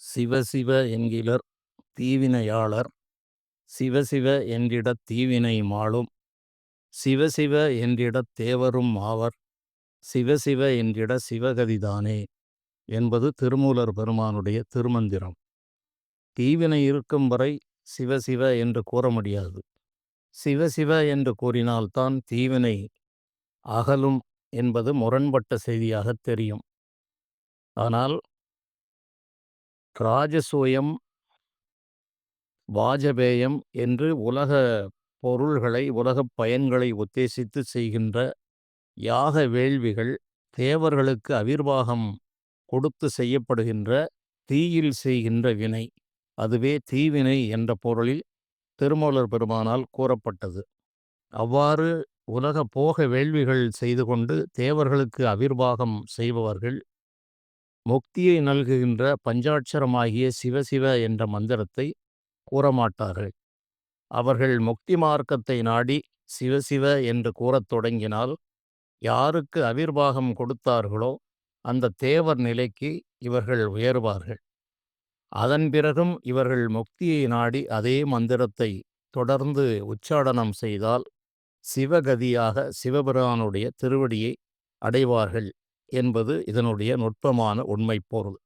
சிவசிவ என்கிலர் தீவினையாளர். சிவசிவ என்றிடத் தீவினை மாளும். சிவசிவ என்றிடத் தேவரும் ஆவர். சிவசிவ என்றிட சிவகதிதானே என்பது திருமூலர் பெருமானுடைய திருமந்திரம். தீவினை இருக்கும் வரை சிவசிவ என்று கூற முடியாது. சிவசிவ என்று கூறினால்தான் தீவினை அகலும் என்பது முரண்பட்ட செய்தியாகத் தெரியும். ஆனால் ராஜசூயம் வாஜபேயம் என்று உலக பொருள்களை உலகப் பயன்களை உத்தேசித்து செய்கின்ற யாக வேள்விகள் தேவர்களுக்கு அவிர்வாகம் கொடுத்து செய்யப்படுகின்ற தீயில் செய்கின்ற வினை. அதுவே தீவினை என்ற பொருளில் திருமூலர் பெருமானால் கூறப்பட்டது. அவ்வாறு உலக போக வேள்விகள் செய்து கொண்டு தேவர்களுக்கு அவிர்வாகம் செய்பவர்கள் முக்தியை நல்குகின்ற பஞ்சாட்சரமாகிய சிவசிவ என்ற மந்திரத்தை கூறமாட்டார்கள். அவர்கள் முக்தி மார்க்கத்தை நாடி சிவசிவ என்று கூறத் தொடங்கினால் யாருக்கு அவிர்வாகம் கொடுத்தார்களோ அந்த தேவர் நிலைக்கு இவர்கள் உயர்வார்கள். அதன் பிறகும் இவர்கள் முக்தியை நாடி அதே மந்திரத்தை தொடர்ந்து உச்சாடனம் செய்தால் சிவகதியாக சிவபிரானுடைய திருவடியை அடைவார்கள். என்பது இதனுடைய நுட்பமான உண்மை பொருள்.